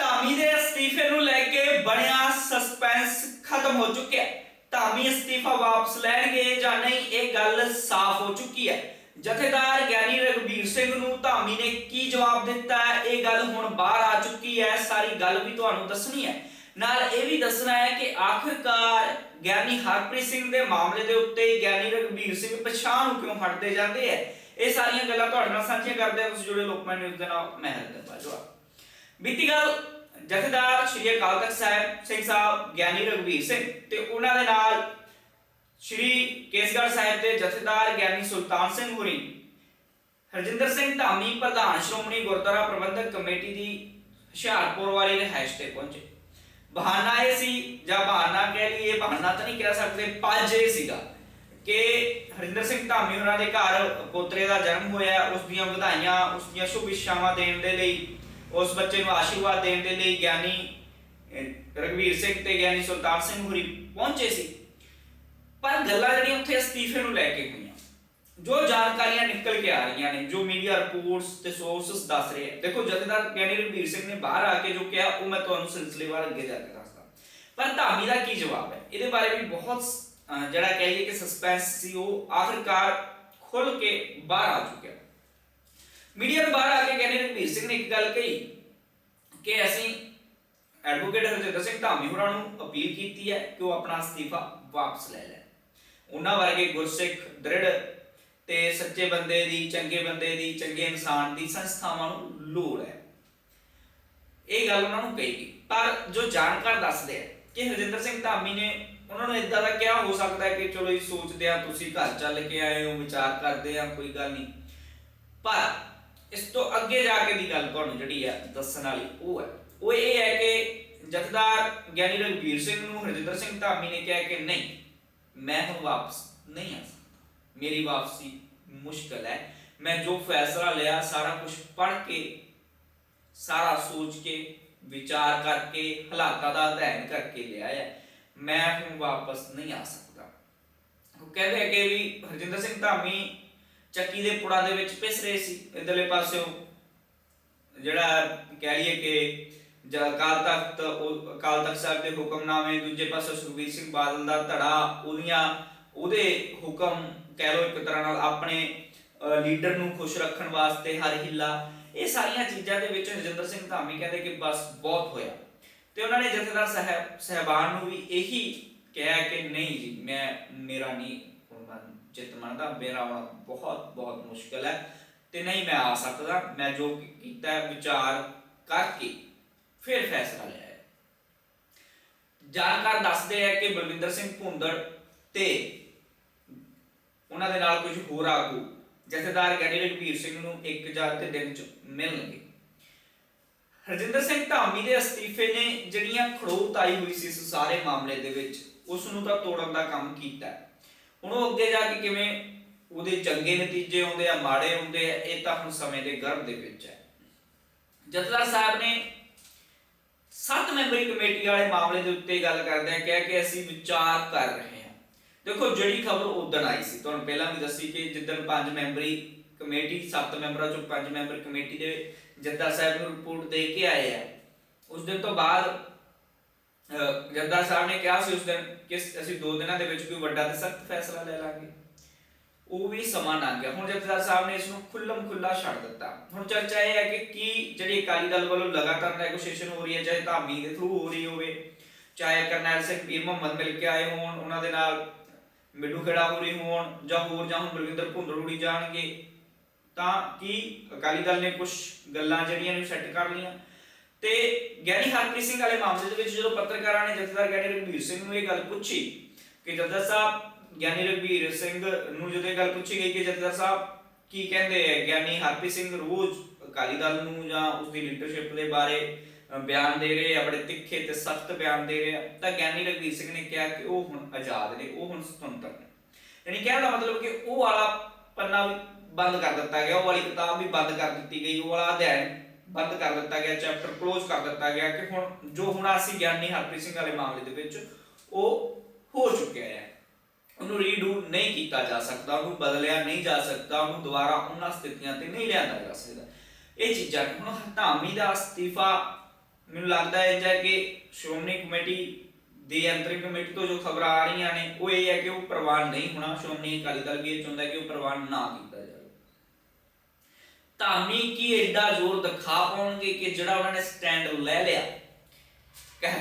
ਧਾਮੀ ਦੇ ਅਸਤੀਫੇ ਨੂੰ ਲੈ ਕੇ ਬਣਿਆ ਸਸਪੈਂਸ ਖਤਮ ਹੋ ਚੁੱਕਿਆ ਧਾਮੀ ਅਸਤੀਫਾ ਵਾਪਸ ਲੈਣਗੇ ਜਾਂ ਨਹੀਂ, ਇਹ ਗੱਲ ਸਾਫ਼ ਹੋ ਚੁੱਕੀ ਹੈ। ਜਥੇਦਾਰ ਗਿਆਨੀ ਰਗਵੀਰ ਸਿੰਘ ਨੂੰ ਧਾਮੀ ਨੇ ਕੀ ਜਵਾਬ ਦਿੱਤਾ ਇਹ ਗੱਲ ਹੁਣ ਬਾਹਰ ਆ ਚੁੱਕੀ ਹੈ। ਸਾਰੀ ਗੱਲ ਵੀ ਤੁਹਾਨੂੰ ਦੱਸਣੀ ਹੈ। ਨਾਲ ਇਹ ਵੀ ਦੱਸਣਾ ਹੈ ਕਿ ਆਖਿਰਕਾਰ ਗਿਆਨੀ ਹਰਪ੍ਰੀਤ ਸਿੰਘ ਦੇ ਮਾਮਲੇ ਦੇ ਉੱਤੇ ਗਿਆਨੀ ਰਗਵੀਰ ਸਿੰਘ ਪਛਾਣ ਨੂੰ ਕਿਉਂ ਹਟਦੇ ਜਾਂਦੇ ਐ ਇਹ ਸਾਰੀਆਂ ਗੱਲਾਂ ਤੁਹਾਡੇ ਨਾਲ ਸਾਂਝੀਆਂ ਕਰਦੇ ਹਾਂ। ਤੁਸੀਂ ਜੁੜੇ ਲੋਕਮਨ ਨਿਊਜ਼ ਦੇ ਨਾਲ, ਮੈਂ ਹਰਿੰਦਰ ਬਾਜਵਾ। ਬੀਤੀ ਗੱਲ ਜਥੇਦਾਰ ਸ਼੍ਰੀ ਅਕਾਲ ਤਖਤ ਸਾਹਿਬ, ਸਿੰਘ ਸਾਹਿਬ, ਗਿਆਨੀ ਰਗਵੀਰ ਸਿੰਘ ਤੇ ਉਹਨਾਂ ਦੇ ਨਾਲ ਸ਼੍ਰੀ ਕੇਸਗੜ੍ਹ ਸਾਹਿਬ ਦੇ ਜਥੇਦਾਰ ਗਿਆਨੀ ਸੁਲਤਾਨ ਸਿੰਘ ਹੁਰੀ, ਹਰਜਿੰਦਰ ਸਿੰਘ ਧਾਮੀ, ਪ੍ਰਧਾਨ ਸ਼੍ਰੋਮਣੀ ਗੁਰਦੁਆਰਾ ਪ੍ਰਬੰਧਕ ਕਮੇਟੀ ਦੀ ਹੁਸ਼ਿਆਰਪੁਰ ਵਾਲੀ ਰਿਹਾਇਸ਼ ਤੇ ਪਹੁੰਚੇ। ਬਹਾਨਾ ਇਹ ਸੀ, ਜਾਂ ਬਹਾਨਾ ਕਹਿ ਲਈਏ, ਬਹਾਨਾ ਤਾਂ ਨਹੀਂ ਕਹਿ ਸਕਦੇ, ਪੱਜ ਇਹ ਸੀਗਾ ਕਿ ਹਰਿੰਦਰ ਸਿੰਘ ਧਾਮੀ ਉਹਨਾਂ ਦੇ ਘਰ ਪੋਤਰੇ ਦਾ ਜਨਮ ਹੋਇਆ, ਉਸ ਦੀਆਂ ਵਧਾਈਆਂ, ਉਸ ਦੀਆਂ ਸ਼ੁਭ ਇੱਛਾਵਾਂ ਦੇਣ ਦੇ ਲਈ ਉਸ ਬੱਚੇ ਨੂੰ ਆਸ਼ੀਰਵਾਦ ਦੇਣ ਦੇ ਲਈ ਗਿਆਨੀ ਅਹ, ਰਘਵੀਰ ਸਿੰਘ ਤੇ ਗਿਆਨੀ ਸੁਲਤਾਨ ਸਿੰਘ ਹੁਰੀ ਪਹੁੰਚੇ ਸੀ। ਪਰ ਗੱਲਾਂ ਜਿਹੜੀਆਂ ਉੱਥੇ ਅਸਤੀਫੇ ਨੂੰ ਲੈ ਕੇ ਹੋਈਆਂ ਜੋ ਜਾਣਕਾਰੀਆਂ ਨਿਕਲ ਕੇ ਆ ਰਹੀਆਂ ਨੇ ਜੋ ਮੀਡੀਆ ਰਿਪੋਰਟਸ ਤੇ ਸੋਰਸਸ ਦੱਸ ਰਹੇ ਆ। ਦੇਖੋ ਜਥੇਦਾਰ ਗਿਆਨੀ ਰਘਵੀਰ ਸਿੰਘ ਨੇ ਬਾਹਰ ਆ ਕੇ ਜੋ ਕਿਹਾ ਉਹ ਮੈਂ ਤੁਹਾਨੂੰ ਸਿਲਸਿਲੇਵਾਰ ਅੱਗੇ ਜਾ ਕੇ ਦੱਸਦਾ। ਪਰ ਧਾਮੀ ਦਾ ਕੀ ਜਵਾਬ ਹੈ? ਇਹਦੇ ਬਾਰੇ ਵੀ ਬਹੁਤ ਅਹ, ਜਿਹੜਾ ਕਹੀਏ ਕਿ ਸਸਪੈਂਸ ਸੀ ਉਹ ਆਖਿਰਕਾਰ ਖੁੱਲ ਕੇ ਬਾਹਰ ਆ ਚੁੱਕਿਆ। ਮੀਡੀਆ ਨੂੰ ਬਾਹਰ ਆ ਕੇ ਕਹਿੰਦੇ ਰਘਵੀਰ ਸਿੰਘ ਨੇ ਇੱਕ ਗੱਲ ਕਹੀ ਕਿ ਅਸੀਂ ਐਡਵੋਕੇਟ ਹਰਜਿੰਦਰ ਸਿੰਘ ਧਾਮੀ ਹੋਰਾਂ ਨੂੰ ਅਪੀਲ ਕੀਤੀ ਹੈ ਕਿ ਉਹ ਆਪਣਾ ਅਸਤੀਫਾ ਵਾਪਸ ਲੈ ਲੈਣ। ਉਹਨਾਂ ਵਰਗੇ ਗੁਰਸਿੱਖ, ਦ੍ਰਿੜ ਤੇ ਸੱਚੇ ਬੰਦੇ ਦੀ, ਚੰਗੇ ਬੰਦੇ ਦੀ, ਚੰਗੇ ਇਨਸਾਨ ਦੀ ਸੰਸਥਾਵਾਂ ਨੂੰ ਲੋੜ ਹੈ। ਇਹ ਗੱਲ ਉਹਨਾਂ ਨੂੰ ਕਹੀ ਗਈ। ਪਰ ਜੋ ਜਾਣਕਾਰ ਦੱਸਦੇ ਆ ਕਿ ਹਰਜਿੰਦਰ ਸਿੰਘ ਧਾਮੀ ਨੇ ਉਹਨਾਂ ਨੂੰ ਇਦਾਂ ਦਾ ਕਿਹਾ ਹੋ ਸਕਦਾ ਹੈ ਕਿ ਚਲੋ ਇਹ ਸੋਚਦੇ ਆ, ਤੁਸੀਂ ਘਰ ਚੱਲ ਕੇ ਆਏ ਹੋ, ਵਿਚਾਰ ਕਰਦੇ ਆ, ਕੋਈ ਗੱਲ ਨਹੀਂ। ਪਰ ਇਸ ਤੋਂ ਅੱਗੇ ਜਾ ਕੇ ਦੀ ਗੱਲ ਤੁਹਾਨੂੰ ਜਿਹੜੀ ਆ ਦੱਸਣ ਵਾਲੀ ਉਹ ਹੈ। ਉਹ ਇਹ ਹੈ ਕਿ ਜਥੇਦਾਰ ਗਿਆਨੀ ਰਘਵੀਰ ਸਿੰਘ ਨੂੰ ਹਰਜਿੰਦਰ ਸਿੰਘ ਧਾਮੀ ਨੇ ਕਿਹਾ ਕਿ ਨਹੀਂ, ਮੈਂ ਹੁਣ ਵਾਪਸ ਨਹੀਂ ਆ ਸਕਦਾ। ਮੇਰੀ ਵਾਪਸੀ ਮੁਸ਼ਕਲ ਹੈ। ਮੈਂ ਜੋ ਫੈਸਲਾ ਲਿਆ, ਸਾਰਾ ਕੁਝ ਪੜ੍ਹ ਕੇ, ਸਾਰਾ ਸੋਚ ਕੇ, ਵਿਚਾਰ ਕਰਕੇ, ਹਾਲਾਤਾਂ ਦਾ ਅਧਿਐਨ ਕਰਕੇ ਲਿਆ ਹੈ। ਮੈਂ ਹੁਣ ਵਾਪਸ ਨਹੀਂ ਆ ਸਕਦਾ। ਉਹ ਕਹਿੰਦੇ ਕਿ ਵੀ ਹਰਜਿੰਦਰ ਸਿੰਘ ਧਾਮੀ ਚੱਕੀ ਦੇ ਪੁੜਾ ਦੇ ਵਿੱਚ ਪਿਸ ਰਹੇ ਸੀ ਇਧਰਲੇ ਪਾਸਿਓਂ। ਜਿਹੜਾ ਕਹਿ ਲਈਏ ਕਿ ਅਕਾਲ ਤਖਤ ਅਕਾਲ ਤਖਤ ਸਾਹਿਬ ਦੇ ਹੁਕਮਨਾਮੇ, ਦੂਜੇ ਪਾਸੇ ਸੁਖਬੀਰ ਸਿੰਘ ਬਾਦਲ ਦਾ ਧੜਾ, ਉਹਦੀਆਂ, ਉਹਦੇ ਹੁਕਮ ਕਹਿ ਲਓ ਇੱਕ ਤਰ੍ਹਾਂ ਨਾਲ ਆਪਣੇ ਲੀਡਰ ਨੂੰ ਖੁਸ਼ ਰੱਖਣ ਵਾਸਤੇ ਹਰ ਹਿੱਲਾ, ਇਹ ਸਾਰੀਆਂ ਚੀਜ਼ਾਂ ਦੇ ਵਿੱਚ ਹਰਜਿੰਦਰ ਸਿੰਘ ਧਾਮੀ ਕਹਿੰਦੇ ਕਿ ਬਸ ਬਹੁਤ ਹੋਇਆ। ਤੇ ਉਹਨਾਂ ਨੇ ਜਥੇਦਾਰ ਸਾਹਿਬ, ਸਹਿਬਾਨ ਨੂੰ ਵੀ ਇਹੀ ਕਿਹਾ ਕਿ ਨਹੀਂ ਜੀ, ਮੈਂ, ਮੇਰਾ ਨਹੀਂ ਹੁਣ ਚਿੱਤ ਮੰਨਦਾ, ਮੇਰਾ ਆਉਣਾ ਬਹੁਤ ਬਹੁਤ ਮੁਸ਼ਕਲ ਹੈ। ਤੇ ਨਹੀਂ ਮੈਂ ਆ ਸਕਦਾ, ਮੈਂ ਜੋ ਕੀਤਾ, ਵਿਚਾਰ ਕਰਕੇ ਫਿਰ ਫੈਸਲਾ ਲਿਆ ਹੈ। ਜਾਣਕਾਰ ਦੱਸਦੇ ਆ ਕਿ ਬਲਵਿੰਦਰ ਸਿੰਘ ਭੁੰਦੜ ਤੇ ਉਹਨਾਂ ਦੇ ਨਾਲ ਕੁਝ ਹੋਰ ਆਗੂ, ਜਥੇਦਾਰ ਗਿਆਨੀ ਰਘਵੀਰ ਸਿੰਘ ਨੂੰ ਇੱਕ ਜਾਂ ਤੇ ਦਿਨ ਚ ਮਿਲਣਗੇ। ਹਰਜਿੰਦਰ ਸਿੰਘ ਧਾਮੀ ਦੇ ਅਸਤੀਫੇ ਨੇ ਜਿਹੜੀਆਂ ਖੜੋਤ ਆਈ ਹੋਈ ਸੀ ਸਾਰੇ ਮਾਮਲੇ ਦੇ ਵਿੱਚ, ਉਸ ਨੂੰ ਤਾਂ ਤੋੜਨ ਦਾ ਕੰਮ ਕੀਤਾ ਹੁਣ ਉਹ ਅੱਗੇ ਜਾ ਕੇ ਕਿਵੇਂ ਉਹਦੇ ਚੰਗੇ ਨਤੀਜੇ ਆਉਂਦੇ ਆ, ਮਾੜੇ ਆਉਂਦੇ ਆ, ਇਹ ਤਾਂ ਹੁਣ ਸਮੇਂ ਦੇ ਗਰਭ ਦੇ ਵਿੱਚ ਹੈ। ਜਥੇਦਾਰ ਸਾਹਿਬ ਨੇ ਸੱਤ ਮੈਂਬਰੀ ਕਮੇਟੀ ਵਾਲੇ ਮਾਮਲੇ ਦੇ ਉੱਤੇ ਗੱਲ ਕਰਦੇ ਆ ਕਿਹਾ ਕਿ ਅਸੀਂ ਵਿਚਾਰ ਕਰ ਰਹੇ ਹਾਂ। ਦੇਖੋ, ਜਿਹੜੀ ਖਬਰ ਉਦੋਂ ਆਈ ਸੀ, ਤੁਹਾਨੂੰ ਪਹਿਲਾਂ ਵੀ ਦੱਸੀ ਕਿ ਜਿੱਦਣ ਪੰਜ ਮੈਂਬਰੀ ਕਮੇਟੀ, ਸੱਤ ਮੈਂਬਰਾਂ ਚੋਂ ਪੰਜ ਮੈਂਬਰ ਕਮੇਟੀ ਦੇ ਜੱਦਾ ਸਾਹਿਬ ਨੂੰ ਰਿਪੋਰਟ ਦੇ ਕੇ ਆਏ ਆ, ਉਸ ਦਿਨ ਤੋਂ ਬਾਅਦ ਜੱਦਾ ਸਾਹਿਬ ਨੇ ਕਿਹਾ ਸੀ ਉਸ ਦਿਨ ਕਿ ਅਸੀਂ ਦੋ ਦਿਨਾਂ ਦੇ ਵਿੱਚ ਕੋਈ ਵੱਡਾ ਤੇ ਸਖਤ ਫੈਸਲਾ ਲੈ ਲਾਂਗੇ। ਉਹ ਵੀ ਸਮਾਂ ਲੰਘ ਗਿਆ। ਹੁਣ ਜਥੇਦਾਰ ਸਾਹਿਬ ਨੇ ਇਸ ਨੂੰ ਖੁੱਲਮ ਖੁੱਲਾ ਛੱਡ ਦਿੱਤਾ। ਹੁਣ ਚਰਚਾ ਇਹ ਹੈ ਕਿ ਕੀ ਜਿਹੜੀ ਅਕਾਲੀ ਦਲ ਵੱਲੋਂ ਲਗਾਤਾਰ ਨੈਗੋਸ਼ੀਏਸ਼ਨ ਹੋ ਰਹੀ ਹੈ, ਚਾਹੇ ਧਾਮੀ ਦੇ ਥਰੂ ਹੋ ਰਹੀ ਹੋਵੇ, ਚਾਹੇ ਕਰਨੈਲ ਸਿੰਘ ਪੀਰ ਮੁਹੰਮਦ ਮਿਲ ਕੇ ਆਏ ਹੋਣ, ਉਹਨਾਂ ਦੇ ਨਾਲ ਮਿੱਡੂ ਖੇੜਾ ਹੋ ਰਹੀ ਹੋਣ, ਜਾਂ ਹੋਰ ਜਾਂ ਹੁਣ ਬਲਵਿੰਦਰ ਭੁੰਦੜੂੜੀ ਜਾਣਗੇ, ਤਾਂ ਕੀ ਅਕਾਲੀ ਦਲ ਨੇ ਕੁਝ ਗੱਲਾਂ ਜਿਹੜੀਆਂ ਨੇ ਸੈੱਟ ਕਰ ਲਈਆਂ? ਤੇ ਗਿਆਨੀ ਹਰਪ੍ਰੀਤ ਸਿੰਘ ਵਾਲੇ ਮਾਮਲੇ ਦੇ ਵਿੱਚ ਜਦੋਂ ਪੱਤਰਕਾਰਾਂ ਨੇ ਜਥੇਦਾਰ ਗਿਆਨੀ ਰਘਬੀਰ ਸਿੰਘ ਨੂੰ ਇਹ ਗੱਲ ਪੁੱਛੀ ਕਿ ਜਥੇਦਾਰ ਸਾਹਿਬ, ਗਿਆਨੀ ਰਘਬੀਰ ਸਿੰਘ ਨੂੰ ਜਦੋਂ ਇਹ ਗੱਲ ਪੁੱਛੀ ਗਈ ਕਿ ਜਥੇਦਾਰ ਸਾਹਿਬ ਕੀ ਕਹਿੰਦੇ ਹੈ ਗਿਆਨੀ ਹਰਪ੍ਰੀਤ ਸਿੰਘ ਰੋਜ਼ ਅਕਾਲੀ ਦਲ ਨੂੰ ਜਾਂ ਉਸ ਦੀ ਲੀਡਰਸ਼ਿਪ ਦੇ ਬਾਰੇ ਬਿਆਨ ਦੇ ਰਹੇ ਆ, ਬੜੇ ਤਿੱਖੇ ਤੇ ਸਖਤ ਬਿਆਨ ਦੇ ਰਹੇ ਆ, ਤਾਂ ਗਿਆਨੀ ਰਘਬੀਰ ਸਿੰਘ ਨੇ ਕਿਹਾ ਕਿ ਉਹ ਹੁਣ ਆਜ਼ਾਦ ਨੇ, ਉਹ ਹੁਣ ਸੁਤੰਤਰ ਨੇ। ਯਾਨੀ ਕਹਿਣ ਦਾ ਮਤਲਬ ਕਿ ਉਹ ਵਾਲਾ ਪੰਨਾ ਵੀ ਬੰਦ ਕਰ ਦਿੱਤਾ ਗਿਆ, ਉਹ ਵਾਲੀ ਕਿਤਾਬ ਵੀ ਬੰਦ ਕਰ ਦਿੱਤੀ ਗਈ, ਉਹ ਵਾਲਾ ਅਧਿਐਨ ਬੰਦ ਕਰ ਦਿੱਤਾ ਗਿਆ, ਚੈਪਟਰ ਕਲੋਜ਼ ਕਰ ਦਿੱਤਾ ਗਿਆ ਕਿ ਹੁਣ ਜੋ ਹੁਣ ਅਸੀਂ ਗਿਆਨੀ ਹਰਪ੍ਰੀਤ ਸਿੰਘ ਵਾਲੇ ਮਾਮਲੇ ਦੇ ਵਿੱਚ ਉਹ ਹੋ ਚੁੱਕਿਆ ਹੈ। ਉਹਨੂੰ ਰੀਡੂ ਨਹੀਂ ਕੀਤਾ ਜਾ ਸਕਦਾ, ਉਹਨੂੰ ਬਦਲਿਆ ਨਹੀਂ ਜਾ ਸਕਦਾ, ਉਹਨੂੰ ਦੁਬਾਰਾ ਉਹਨਾਂ ਸਥਿਤੀਆਂ ਤੇ ਨਹੀਂ ਲਿਆਂਦਾ ਜਾ ਸਕਦਾ। ਇਹ ਚੀਜ਼ਾਂ ਹੁਣ ਹਟਾਮੀ ਦਾ ਅਸਤੀਫਾ ਮੈਨੂੰ ਲੱਗਦਾ ਹੈ ਜਾਂ ਕਿ ਸ਼੍ਰੋਮਣੀ ਕਮੇਟੀ ਦੀ ਅੰਤਰਿਮ ਕਮੇਟੀ ਤੋਂ ਜੋ ਖਬਰਾਂ ਆ ਰਹੀਆਂ ਨੇ, ਉਹ ਇਹ ਹੈ ਕਿ ਉਹ ਪ੍ਰਵਾਨ ਨਹੀਂ ਹੋਣਾ, ਸ਼੍ਰੋਮਣੀ ਅਕਾਲੀ ਦਲ ਵੀ ਇਹ ਚਾਹੁੰਦਾ ਕਿ ਉਹ ਪ੍ਰਵਾਨ ਨਾ ਕੀਤਾ ਧਾਮੀ ਕੀ ਐਡਾ ਜ਼ੋਰ ਦਿਖਾ ਪਾਉਣਗੇ ਕਿ ਜਿਹੜਾ ਉਹਨਾਂ ਨੇ ਸਟੈਂਡ ਲੈ ਲਿਆ? ਕਹਿ,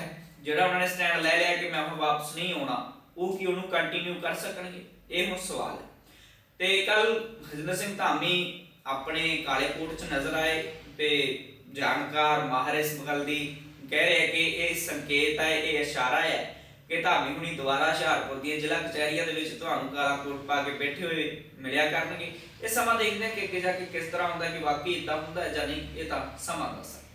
ਜਿਹੜਾ ਉਹਨਾਂ ਨੇ ਸਟੈਂਡ ਲੈ ਲਿਆ ਕਿ ਮੈਂ ਹੁਣ ਵਾਪਸ ਨਹੀਂ ਆਉਣਾ, ਉਹ ਕੀ ਉਹਨੂੰ ਕੰਟੀਨਿਊ ਕਰ ਸਕਣਗੇ? ਇਹ ਹੁਣ ਸਵਾਲ ਹੈ। ਤੇ ਕੱਲ ਹਰਜਿੰਦਰ ਸਿੰਘ ਧਾਮੀ ਆਪਣੇ ਕਾਲੇ ਕੋਟ 'ਚ ਨਜ਼ਰ ਆਏ ਤੇ ਜਾਣਕਾਰ ਮਾਹਰ ਇਸ ਗੱਲ ਦੀ, ਕਹਿ ਰਹੇ ਕਿ ਇਹ ਸੰਕੇਤ ਹੈ, ਇਹ ਇਸ਼ਾਰਾ ਹੈ ਕਿ ਧਾਮੀ ਹੁਣੀ ਦੁਬਾਰਾ ਹੁਸ਼ਿਆਰਪੁਰ ਦੀਆਂ ਜ਼ਿਲ੍ਹਾ ਕਚਹਿਰੀਆਂ ਦੇ ਵਿੱਚ ਤੁਹਾਨੂੰ ਕਾਲਾ ਕੋਟ ਪਾ ਕੇ ਬੈਠੇ ਹੋਏ ਮਿਲਿਆ ਕਰਨਗੇ। ਇਹ ਸਮਾਂ ਦੇਖਦੇ ਹਾਂ ਕਿ ਅੱਗੇ ਜਾ ਕੇ ਕਿਸ ਤਰ੍ਹਾਂ ਹੁੰਦਾ ਕਿ ਵਾਕਈ ਇਦਾਂ ਹੁੰਦਾ ਹੈ ਜਾਂ ਨਹੀਂ, ਇਹ ਤਾਂ ਸਮਾਂ ਦੱਸ ਸਕਦਾ